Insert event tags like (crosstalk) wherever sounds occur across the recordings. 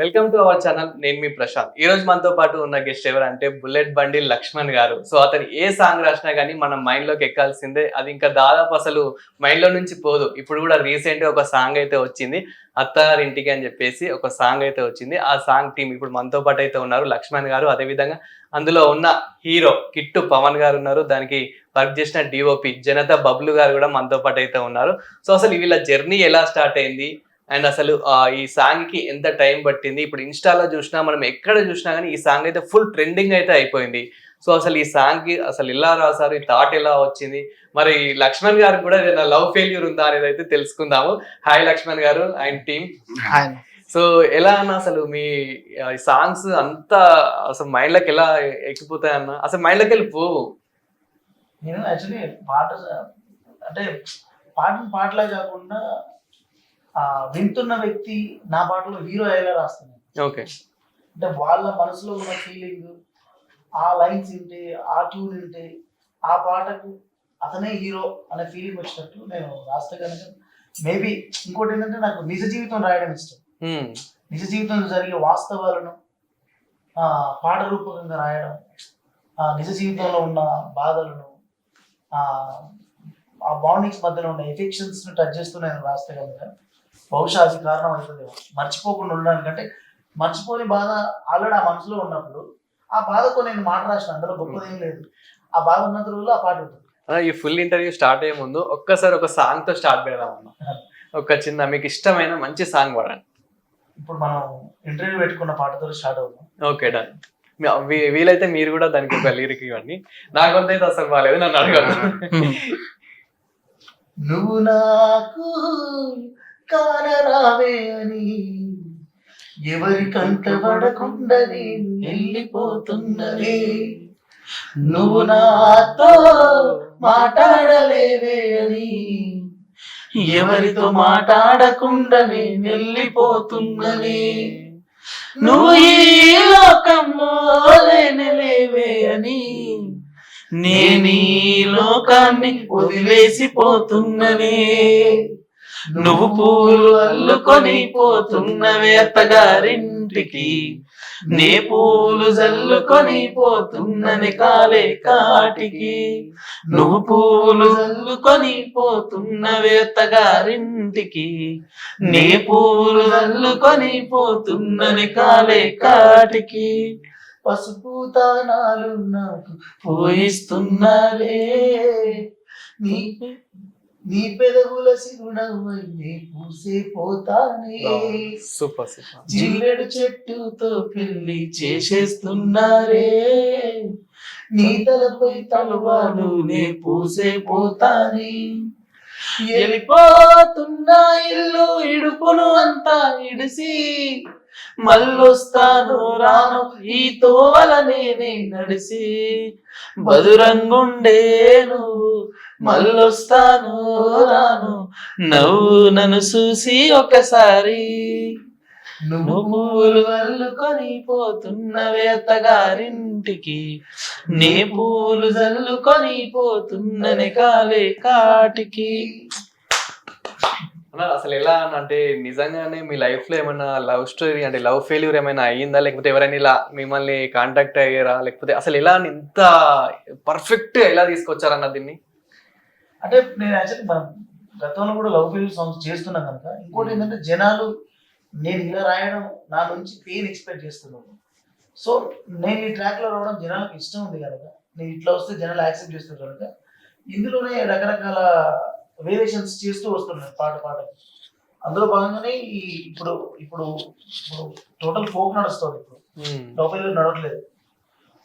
Welcome to our channel నేను మీ ప్రశాంత్. ఈ రోజు మనతో పాటు ఉన్న గెస్ట్ ఎవరు అంటే బుల్లెట్ బండి లక్ష్మణ్ గారు. సో అతను ఏ సాంగ్ రాసినా కానీ మన మైండ్లోకి ఎక్కాల్సిందే. అది ఇంకా దాదాపు అసలు మైండ్లో నుంచి పోదు. ఇప్పుడు కూడా రీసెంట్గా ఒక సాంగ్ అయితే వచ్చింది. అత్తగారింటికి అని చెప్పేసి ఒక సాంగ్ అయితే వచ్చింది. ఆ సాంగ్ టీం ఇప్పుడు మనతో పాటు అయితే ఉన్నారు లక్ష్మణ్ గారు. అదే విధంగా అందులో ఉన్న హీరో కిట్టు పవన్ గారు ఉన్నారు. దానికి వర్క్ చేసిన డిఓపి జనతా బబ్లు గారు కూడా మనతో పాటు అయితే ఉన్నారు. సో అసలు వీళ్ళ జర్నీ ఎలా స్టార్ట్ అయింది? అండ్ అసలు ఈ సాంగ్కి ఎంత టైం పట్టింది? ఇప్పుడు ఇన్స్టాలో చూసినా మనం ఎక్కడ చూసినా కానీ ఈ సాంగ్ అయితే ఫుల్ ట్రెండింగ్ అయితే అయిపోయింది. సో అసలు ఈ సాంగ్కి అసలు ఎలా రాశారు ఈ థాట్ ఎలా వచ్చింది? మరి లక్ష్మణ్ గారికి కూడా ఏదైనా లవ్ ఫెయిల్యూర్ ఉందా అనేది అయితే తెలుసుకుందాము. హాయ్ లక్ష్మణ్ గారు అండ్ టీమ్. సో ఎలా అన్న అసలు మీ సాంగ్స్ అంతా అసలు మైండ్లోకి ఎలా ఎక్కిపోతాయి అన్న? అసలు మైండ్లోకి వెళ్ళి పోవు నేను యాక్చువల్లీ పాట అంటే పాటను పాటలా కాకుండా వింటున్న వ్యక్తి నా పాటలో హీరో అయ్యేలా రాస్తున్నాను ఓకే. అంటే వాళ్ళ మనసులో ఉన్న ఫీలింగ్ ఆ లైన్స్ వింటే ఆ ట్యూన్ వింటే ఆ పాటకు అతనే హీరో అనే ఫీలింగ్ వచ్చినట్టు నేను రాస్తే కనుక మేబీ ఇంకోటి ఏంటంటే నాకు నిజ జీవితం రాయడం ఇష్టం. నిజ జీవితంలో జరిగే వాస్తవాలను ఆ, పాట రూపకంగా రాయడం ఆ, నిజ జీవితంలో ఉన్న బాధలను ఆ, బాండింగ్స్ మధ్యలో ఉన్న ఎఫెక్షన్స్ టచ్ చేస్తూ నేను రాస్తే కనుక బహుశా అది కారణం అవుతుంది మర్చిపోకుండా ఉండడానికి అంటే మర్చిపోని బాధ ఆల్రెడీ ఆ మనసులో ఉన్నప్పుడు ఆ బాధకు నేను మాట రాసిన అందులో గొప్పది ఏం లేదు. ఆ బాధ ఉన్నంత రోజులు ఆ పాట ఉంటుంది. ఈ ఫుల్ ఇంటర్వ్యూ స్టార్ట్ అయ్యే ముందు ఒక్కసారి ఒక సాంగ్తో స్టార్ట్ పెడదాం (laughs) ఒక చిన్న మీకు ఇష్టమైన మంచి సాంగ్ పాడండి. ఇప్పుడు మనం ఇంటర్వ్యూ పెట్టుకున్న పాటతో స్టార్ట్ అవుతాం ఓకే డన్ వీలైతే మీరు కూడా దానికి ఒక లిరిక్ ఇవ్వండి. నాకు కొంత అయితే అసలు బాగాలేదు నన్ను అడగదు (laughs) నువ్వు నాకు కానరావే అని. ఎవరి కంట పడకుండా నువ్వు నాతో మాట్లాడలేవే అని. ఎవరితో మాట్లాడకుండా నేను వెళ్ళిపోతున్నదే. నువ్వు ఈ లోకంలో లేనలేవే అని. నేను ఈ లోకాన్ని వదిలేసిపోతున్ననే నువ్వు పూలు అల్లుకొని పోతున్నవే అత్తగారింటికి నే పూలు జల్లుకొని పోతున్నని కాలే కాటికి. నువ్వు పూలు జల్లుకొని పోతున్నవే అత్తగారింటికి నే పూలు జల్లుకొని పోతున్నని కాలే కాటికి. పసుపు తానాలు నాకు పోయిస్తున్నారే నీ నీ పెదవుల సిరునవ్వై నీ పూసే పోతానే. Super super. జిల్లెడు చెట్టుతో పెళ్ళి చేసేస్తున్నారే. నీ తలపై తలవాలు నే పూసే పోతానే. వెళ్ళిపోతున్నా ఇల్లు ఇడుపును అంతా ఇడిసి మళ్ళొస్తాను రాను ఈ తోవల నేనే నడిసి బదురంగుండే నువ్వు మళ్ళొస్తాను రాను. నవ్వు నన్ను చూసి ఒకసారి. నువ్వు పూలు అల్లుకొని పోతున్నవే అత్తగారింటికి. నీ పూలు జల్లుకొని పోతున్ననే కాలే కాటికి. అసలు ఎలా అంటే నిజంగానే మీ లైఫ్లో ఏమైనా లవ్ స్టోరీ అంటే లవ్ ఫెయిల్యూర్ ఏమైనా అయ్యిందా? లేకపోతే ఎవరైనా ఇలా మిమ్మల్ని కాంటాక్ట్ అయ్యారా? లేకపోతే అసలు ఎలా అని ఇంత పర్ఫెక్ట్ ఎలా తీసుకొచ్చారన్న దీన్ని? అంటే నేను యాక్చువల్లీ మనం గతంలో కూడా లవ్ ఫెయిల్యూర్ సాంగ్స్ చేస్తున్నాం కనుక ఇంకోటి ఏంటంటే జనాలు నేను ఇలా రాయడం నా నుంచి పెయిన్ ఎక్స్పెక్ట్ చేస్తున్నాను సో నేను ఈ ట్రాక్లో రావడం జనాలకు ఇష్టం ఉంది కనుక నేను ఇట్లా వస్తే జనాలు యాక్సెప్ట్ చేస్తారు కనుక ఇందులోనే రకరకాల వేరియేషన్స్ చేస్తూ వస్తున్నాను పాట పాటకి అందులో భాగంగానే ఈ ఇప్పుడు ఇప్పుడు ఇప్పుడు టోటల్ ఫోక్ నడుస్తుంది ఇప్పుడు. లవ్ ఫెయిల్యూర్ నడవట్లేదు.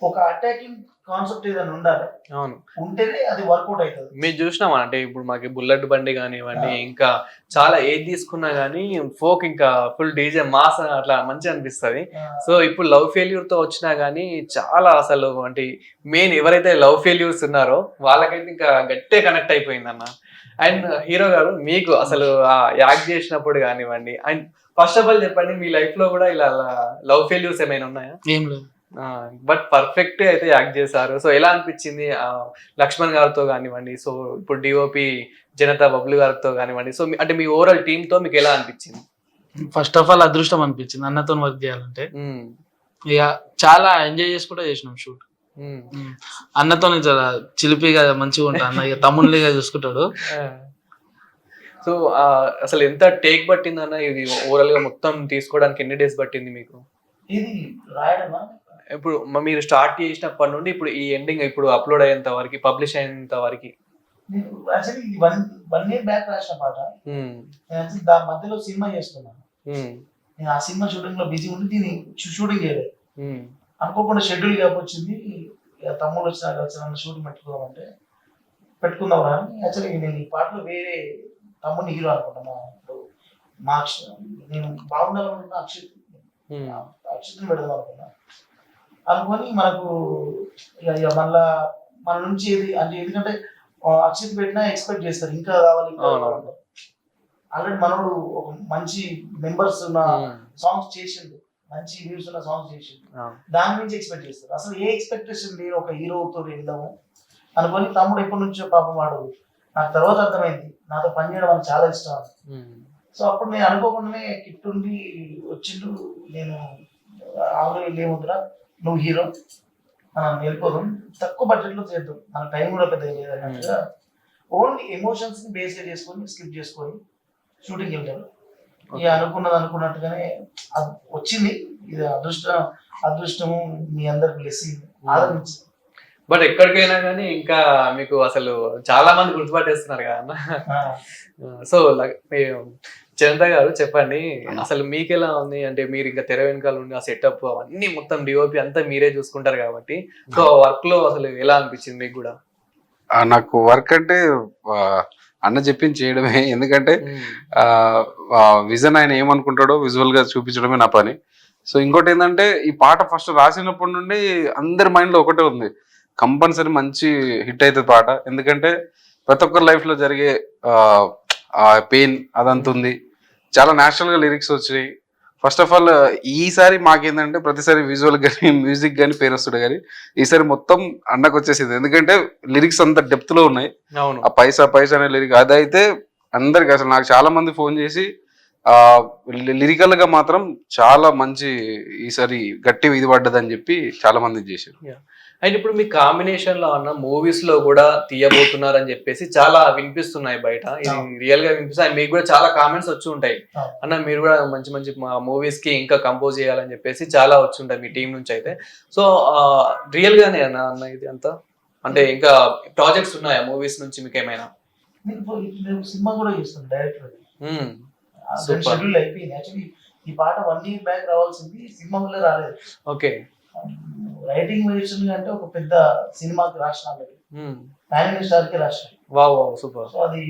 ఒక అటాకింగ్ కాన్సెప్ట్ ఏదైనా ఉండాలి. అవును. ఉంటేనే అది వర్కౌట్ అవుతుంది. మీరు చూసినామా అంటే ఇప్పుడు మాకు బుల్లెట్ బండి కానివ్వండి ఇంకా చాలా ఏది తీసుకున్నా కానీ ఫోక్ ఇంకా ఫుల్ డీజే మాస్ అట్లా మంచిగా అనిపిస్తుంది. సో ఇప్పుడు లవ్ ఫెయిల్యూర్తో వచ్చినా గానీ చాలా అసలు అంటే మెయిన్ ఎవరైతే లవ్ ఫెయిల్యూర్స్ ఉన్నారో వాళ్ళకైతే ఇంకా గట్టే కనెక్ట్ అయిపోయింది అన్న అండ్ హీరో గారు మీకు అసలు యాక్ట్ చేసినప్పుడు కానివ్వండి అండ్ ఫస్ట్ ఆఫ్ ఆల్ చెప్పండి మీ లైఫ్లో కూడా ఇలా లవ్ ఫెయిల్యూర్స్ ఏమైనా ఉన్నాయా? ఏం లేదు. బట్ పర్ఫెక్ట్ అయితే యాక్ట్ చేశారు. సో ఎలా అనిపించింది? లక్ష్మణ్ గారితో కానివ్వండి సో ఇప్పుడు డిఓపి జనతా బబ్లు గారితో కానివ్వండి సో అంటే మీ ఓవరాల్ టీమ్తో మీకు ఎలా అనిపించింది? ఫస్ట్ ఆఫ్ ఆల్ అదృష్టం అనిపించింది. అన్నతో వర్క్ చేయాలంటే. ఉమ్, ఇక చాలా ఎంజాయ్ చేసుకుంటూ చేసినాం షూట్ ఉమ్. అన్నతో చాలా చిలిపిగా మంచిగా ఉంటా అన్న. ఇక తమ్ముళ్ళిగా చూసుకుంటాడు. (laughs) సో అసలు ఎంత టేక్ పట్టింది అన్న? ఇది ఓవరాల్గా మొత్తం తీసుకోవడానికి ఎన్ని డేస్ పట్టింది మీకు? ఇది రాయడమా? ఇప్పుడు మీరు స్టార్ట్ చేసినప్పటి నుండి ఇప్పుడు ఈ ఎండింగ్ ఇప్పుడు అప్లోడ్ అయ్యేంత వరకు పబ్లిష్ అయ్యేంత వరకు. నేను యాక్చువల్లీ ఇది వన్ వన్ ఇయర్ బ్యాక్ రాసిన పాట. నేను దాని మధ్యలో సినిమా చేస్తున్నాను నేను ఆ సినిమా షూటింగ్లో బిజీ ఉండి దీన్ని షూటింగ్ చేయలేదు. అనుకోకుండా షెడ్యూల్ గ్యాప్ వచ్చింది. ఇక తమ్ముడు వచ్చిన వచ్చిన షూటింగ్ పెట్టుకుందామంటే పెట్టుకుందాం అని. యాక్చువల్లీ నేను ఈ పాటలో వేరే తమ్ముడిని హీరో అనుకుంటున్నా. ఇప్పుడు మా అక్ష- నేను బాగుండాలనుకున్న అక్షిత్. అక్షిత్ని పెడదాం అనుకున్నా అనుకొని మనకు ఇక ఇక మళ్ళా మన నుంచి ఏది అంటే ఎందుకంటే అక్షిత్ పెట్టినా ఎక్స్పెక్ట్ చేస్తారు. ఇంకా కావాలి ఇంకా అవును. కావాలి ఆల్రెడీ మనోడు ఒక మంచి మెంబర్స్ ఉన్న సాంగ్స్ చేసిండు. మంచి వ్యూస్ ఉన్న సాంగ్స్ చేసిండు. దాని నుంచి ఎక్స్పెక్ట్ చేస్తారు. అసలు ఏ ఎక్స్పెక్టేషన్ లేదు ఒక హీరోతో వెళ్దాము. అనుకొని తమ్ముడు ఎప్పటి నుంచో పాపం వాడు. నాకు తర్వాత అర్థమైంది. నాతో పనిచేయడం నాకు చాలా ఇష్టం అని. ఉమ్, సో అప్పుడు నేను అనుకోకుండానే కిట్ ఉండి వచ్చిండు. నేను ఆల్రెడీ లేముద్రా. నువ్వు హీరో. మనం వెళ్ళిపోదాం. తక్కువ బడ్జెట్లో చేద్దాం. మన టైం కూడా పెద్ద లేదన్నట్టుగా ఓన్లీ ఎమోషన్స్ని బేస్ చేసుకొని స్కిప్ చేసుకొని షూటింగ్ వెళ్తారు ఇక అనుకున్నది అనుకున్నట్టుగానే అది వచ్చింది. ఇది అదృష్టం అదృష్టము మీ అందరికి బ్లెస్సింగ్ ఆదరించి బట్ ఎక్కడికైనా కానీ ఇంకా మీకు అసలు చాలా మంది గుర్తుపట్టేస్తున్నారు కదా అన్న. సో చంద్ర గారు చెప్పండి అసలు మీకు ఎలా ఉంది? అంటే మీరు ఇంకా తెర వెనకాల ఉండి ఆ సెటప్ అవన్నీ మొత్తం డిఓపి అంతా మీరే చూసుకుంటారు కాబట్టి. సో వర్క్లో అసలు ఎలా అనిపించింది మీకు కూడా? నాకు వర్క్ అంటే అన్న చెప్పింది చేయడమే. (laughs) ఎందుకంటే విజన్ ఆయన ఏమనుకుంటాడో విజువల్గా చూపించడమే నా పని. సో ఇంకోటి ఏంటంటే ఈ పాట ఫస్ట్ రాసినప్పటి నుండి అందరి మైండ్లో ఒకటే ఉంది. కంపల్సరీ మంచి హిట్ అవుతుంది పాట. ఎందుకంటే ప్రతి ఒక్కరి లైఫ్లో జరిగే ఆ పెయిన్ అదంతా ఉంది. చాలా న్యాచురల్గా లిరిక్స్ వచ్చాయి ఫస్ట్ ఆఫ్ ఆల్ ఈసారి మాకేంటంటే ప్రతిసారి విజువల్ కానీ మ్యూజిక్ కానీ పేరు వస్తుంది కానీ ఈసారి మొత్తం అన్నకు వచ్చేసింది. ఎందుకంటే లిరిక్స్ అంత డెప్త్లో ఉన్నాయి ఆ పైసా పైసా అనే లిరిక్ అదైతే అందరికి అసలు నాకు చాలా మంది ఫోన్ చేసి ఆ లిరికల్గా మాత్రం చాలా మంచి ఈసారి గట్టి ఇది పడ్డదని చెప్పి చాలా మంది చేశారు. అండ్ ఇప్పుడు మీ కాంబినేషన్లో అన్న మూవీస్లో కూడా తీయబోతున్నారు అని చెప్పేసి చాలా వినిపిస్తున్నాయి బయట. ఇది. రియల్గా వినిపిస్తాయి. మీకు కూడా చాలా కామెంట్స్ వచ్చి ఉంటాయి. అన్న మీరు కూడా మంచి మంచి మూవీస్కి ఇంకా కంపోజ్ చేయాలని చెప్పేసి చాలా వచ్చి ఉంటాయి మీ టీం నుంచి అయితే. సో రియల్ గానే అన్న అన్న ఇది అంతా? అంటే ఇంకా ప్రాజెక్ట్స్ ఉన్నాయా మూవీస్ నుంచి మీకు ఏమైనా? సినిమా కూడా చేస్తాను డైరెక్టర్. షెడ్యూల్ అయిపోయింది యాక్చువల్లీ ఈ పాట వన్ ఇయర్ బ్యాక్ రావాల్సింది సినిమా వల్ల రాలేదు. ఓకే. రైటింగ్ వేషన్ అంటే ఒక పెద్ద సినిమాకి రాసిన. ప్యాన్ స్టార్కి రాసిన వావ్ వావ్ సూపర్ సో అది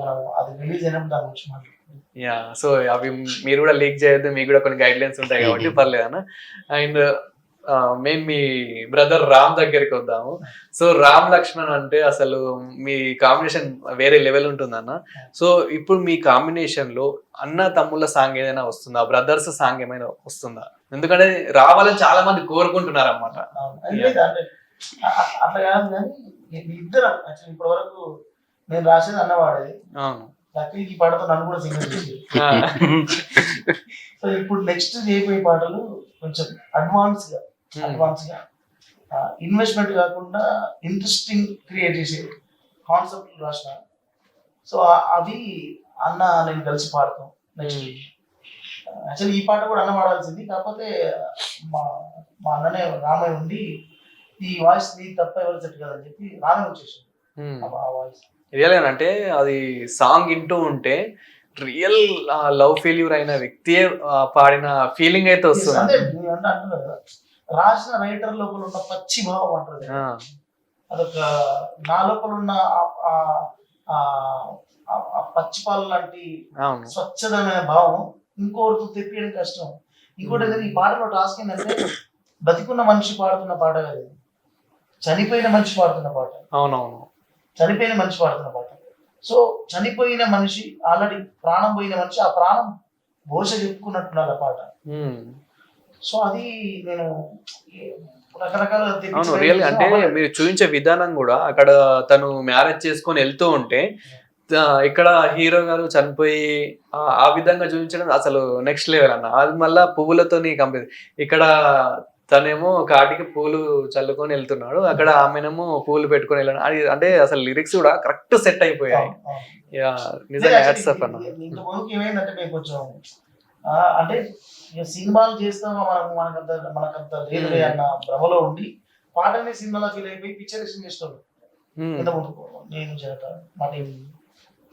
మనం అది రిలీజ్ అయినప్పుడు దాని గురించి. యా సో అవి మీరు కూడా లీక్ చేయొద్దు మీకు కూడా కొన్ని గైడ్ లైన్స్ ఉంటాయి కాబట్టి పర్లేదు అన్న అండ్ మేము మీ బ్రదర్ రామ్ దగ్గరికి వద్దాము. సో రామ్ లక్ష్మణ్ అంటే అసలు మీ కాంబినేషన్ వేరే లెవెల్ ఉంటుందన్న. సో ఇప్పుడు మీ కాంబినేషన్లో అన్న తమ్ముళ్ళ సాంగ్ ఏదైనా వస్తుందా? బ్రదర్స్ సాంగ్ ఏమైనా వస్తుందా? ఎందుకంటే రావాలని చాలా మంది కోరుకుంటున్నారు అనమాట అట్లా కాదు కానీ ఈ- ఇద్దరం యాక్చువల్లీ ఇప్పటి వరకు నేను రాసేది అన్నవాడేది అవును. లక్కీ ఈ పాటతో నన్ను కూడా సింగర్ చేసి. ఆ, (laughs) సో ఇప్పుడు నెక్స్ట్ చేయబోయే పాటలు కొంచెం అడ్వాన్స్గా. అడ్వాన్స్గా ఇన్వెస్ట్మెంట్ కాకుండా ఇంట్రెస్టింగ్ క్రియేట్ చేసే కాన్సెప్ట్ రాసిన. సో అవి అన్న నేను కలిసి పాడతాం నెక్స్ట్ Hmm. యాక్చువల్లీ ఈ పాట కూడా అన్న పాడాల్సింది. కాకపోతే మా మా అన్ననే రామయ్య ఉండి ఈ వాయిస్ నీ తప్ప ఎవరు సెట్ కదని చెప్పి రామయ్య వచ్చేసింది ఉమ్. ఆ వాయిస్. రియల్ అంటే అది సాంగ్ వింటూ ఉంటే రియల్ లవ్ ఫెయిల్యూర్ అయిన వ్యక్తియే పాడిన ఫీలింగ్ అయితే వస్తుంది? నేను అంటే అంటున్నా కదా. రాసిన రైటర్ లోపల ఉన్న పచ్చి భావం అంటారు అదొక నా లోపల ఉన్న ఆ- పచ్చిపాలు లాంటి అవును. స్వచ్ఛదమైన భావం ఇంకోటితో తెప్పియడం కష్టం. ఇంకోటి ఈ పాటలో టాస్క్ ఏంటంటే బతికున్న మనిషి పాడుతున్న పాట కాదు. చనిపోయిన మనిషి పాడుతున్న పాట. అవునవును. చనిపోయిన మనిషి పాడుతున్న పాట. సో చనిపోయిన మనిషి ఆల్రెడీ ప్రాణం పోయిన మనిషి ఆ ప్రాణం ఘోష చెప్పుకున్నట్టున్నారు ఆ పాట. సో అది నేను అవును రియల్ అంటే. మీరు చూపించే విధానం కూడా అక్కడ తను మ్యారేజ్ చేసుకొని వెళ్తూ ఉంటే ఇక్కడ హీరో గారు చనిపోయి ఆ, విధంగా చూపించడం అసలు నెక్స్ట్ లెవెల్ అన్న. అది మళ్ళా పువ్వులతోని కంప్లీట్ ఇక్కడ తనేమో కాటికి పూలు చల్లుకొని వెళ్తున్నాడు. అక్కడ ఆమెనేమో పూలు పెట్టుకొని వెళ్ళాడు. అది అంటే అసలు లిరిక్స్ కూడా కరెక్ట్ సెట్ అయిపోయాయి. నిజంగా అప్ అన్న. ఏమైందంటే మేము కొంచెం అంటే సినిమాలు చేస్తాం మనం మనకంత మనకంత లేదులే అన్న భ్రమలో ఉండి పాటని సినిమాలో ఫీల్ అయిపోయి పిక్చరేషన్ చేస్తాడు ఇంత ముందుకు నేను చేత మన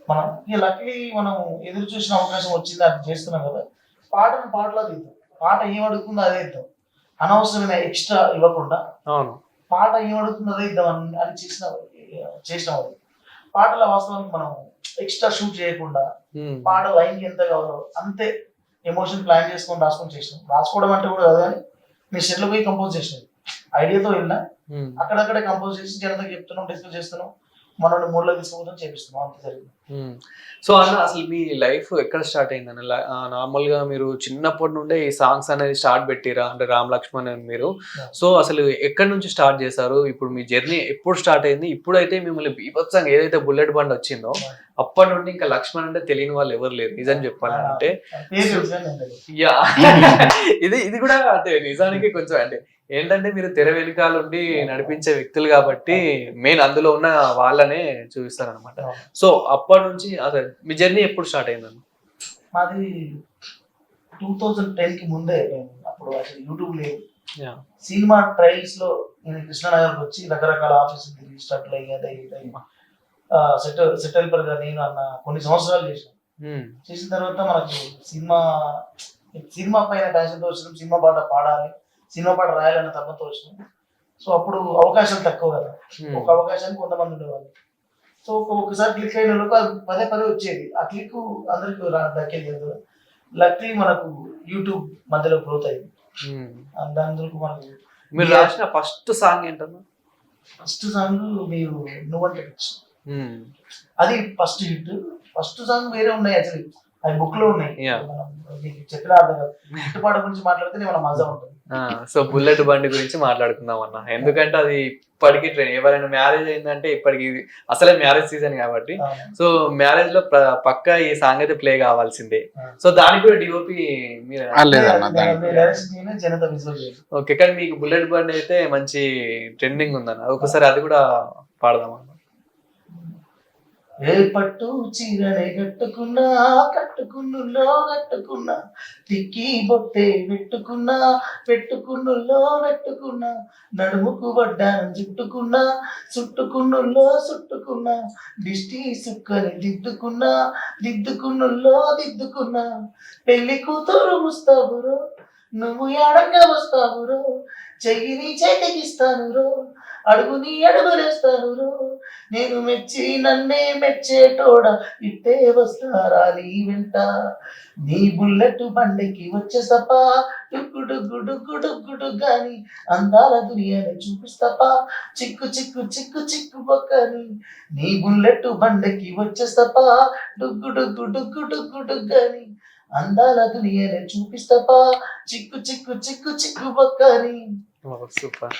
మనం ఇక లక్కీ మనం ఎదురు చూసిన అవకాశం వచ్చింది అది చేస్తున్నాం కదా. పాటను పాటలా తీద్దాం. పాట ఏం అడుగుతుందో అదే ఇద్దాం అనవసరమైన ఎక్స్ట్రా ఇవ్వకుండా పాట ఏం అడుగుతుందో అదే ఇద్దాం అని చేసిన చేసిన అది పాటల వాస్తవానికి మనం ఎక్స్ట్రా షూట్ చేయకుండా పాట లైన్కి ఎంత కావాలో అంతే. ఎమోషన్ ప్లాన్ చేసుకొని రాసుకొని చేసినాం. రాసుకోవడం అంటే కూడా కాదు కానీ నేను షెడ్లో పోయి కంపోజ్ చేసినది ఐడియాతో వెళ్ళినా. అక్కడక్కడే కంపోజ్ చేసి జనంతో చెప్తున్నాం డిస్కస్ చేస్తున్నాం. మనల్ని మూడులో తీసుకుపోతాం చేపిస్తున్నాం. అంత జరిగింది. సో అన్న అసలు మీ లైఫ్ ఎక్కడ స్టార్ట్ అయిందన్న ఆ, నార్మల్గా మీరు చిన్నప్పటి నుండే ఈ సాంగ్స్ అనేది స్టార్ట్ పెట్టిరా? అంటే రామ్ లక్ష్మణ్ అని మీరు. సో అసలు ఎక్కడి నుంచి స్టార్ట్ చేశారు? ఇప్పుడు మీ జర్నీ ఎప్పుడు స్టార్ట్ అయింది? ఇప్పుడైతే మిమ్మల్ని బీభత్సంగా ఏదైతే బుల్లెట్ బండ్ వచ్చిందో. అప్పటి నుండి ఇంకా లక్ష్మణ్ అంటే తెలియని వాళ్ళు ఎవరు లేరు. నిజం చెప్పాలంటే. యా (laughs) ఇది ఇది కూడా అంటే నిజానికి కొంచెం అంటే ఏంటంటే మీరు తెర వెనకాల ఉండి నడిపించే వ్యక్తులు కాబట్టి మెయిన్ అందులో ఉన్న వాళ్ళనే చూపిస్తారు అనమాట సో అప్పటి నుంచి అసలు మీ జర్నీ ఎప్పుడు స్టార్ట్ అయిందన్న మాది టూ థౌజండ్ టెన్కి ముందే అప్పుడు అసలు యూట్యూబ్ లేదు. సినిమా ట్రయల్స్లో నేను కృష్ణానగర్కి వచ్చి రకరకాల ఆఫీసులు తిరిగి స్టట్లు అయ్యి అదే సెట్ సెటిల్పర్గా నేను అన్న కొన్ని సంవత్సరాలు చేసిన చేసిన తర్వాత మనకి సినిమా సినిమా పైన ప్యాషన్తో వచ్చినాం. సినిమా పాట పాడాలి. సినిమా పాట రాయాలన్న తప్పతో వచ్చినాం. సో అప్పుడు అవకాశాలు తక్కువ కదా. ఒక అవకాశానికి కొంతమంది ఉండేవాళ్ళు. సో ఒక ఒకసారి క్లిక్ అయిన లోపు అది పదే పదే వచ్చేది. ఆ క్లిక్ అందరికి దక్కేది కదా. లక్లీ మనకు యూట్యూబ్ మధ్యలో గ్రోత్ అయింది. ఆ దాని మనకు మీరు రాసిన ఫస్ట్ సాంగ్ ఏంటన్నా? ఫస్ట్ సాంగ్ మీరు నువ్వంటే పిచ్చి. అది ఫస్ట్ హిట్ ఫస్ట్ సాంగ్ వేరే ఉన్నాయి యాక్చువల్లీ అవి బుక్లో ఉన్నాయి. మనం మీకు చెప్పిన అర్థం కాదు. (laughs) హిట్టుపాట గురించి మాట్లాడితే మన మజా ఉంటుంది. సో బుల్లెట్ బండి గురించి మాట్లాడుకుందాం అన్న ఎందుకంటే అది ఇప్పటికీ ట్రెండ్ ఎవరైనా మ్యారేజ్ అయిందంటే ఇప్పటికి అసలే మ్యారేజ్ సీజన్ కాబట్టి. సో మ్యారేజ్లో పక్కా ఈ సాంగ్ అయితే ప్లే కావాల్సిందే. సో దానికి కూడా డిఓపి. ఓకే కానీ మీకు బుల్లెట్ బండి అయితే మంచి ట్రెండింగ్ ఉందన్న. ఒకసారి అది కూడా పాడదాం అన్న ఏ పట్టు చీరనే కట్టుకున్నా కట్టుకున్నుల్లో కట్టుకున్నా తిక్కి బొట్టే పెట్టుకున్నా పెట్టుకున్నుల్లో పెట్టుకున్నా నడుముకు పడ్డాను చుట్టుకున్నా చుట్టుకున్నుల్లో చుట్టుకున్నా దిష్టి సుక్కని దిద్దుకున్నా దిద్దుకున్నుల్లో దిద్దుకున్నా. పెళ్ళి కూతురు ముస్తాబురో నువ్వు ఎడంగా వస్తావురో చెయ్యిని చేతికిస్తాను రో అడుగుని అడుగులేస్తారు నేను మెచ్చి నన్నే మెచ్చేటోడ ఇట్టే వస్తారా నీ వెంట. నీ బుల్లెట్ బండికి వచ్చేసపా డుగ్గు డుగ్గు డుగ్గు డుగ్గు డుగ్గాని అందాల దునియాని చూపిస్తాపా. చిక్కు చిక్కు చిక్కు చిక్కు పక్కని నీ బుల్లెట్ బండికి వచ్చేస్తపా డుగ్గు డుగ్గు డుగ్గు డుగ్గు డుగ్గాని అందాల దునియాని చూపిస్తాపా. చిక్కు చిక్కు చిక్కు చిక్కు పక్కని సూపర్.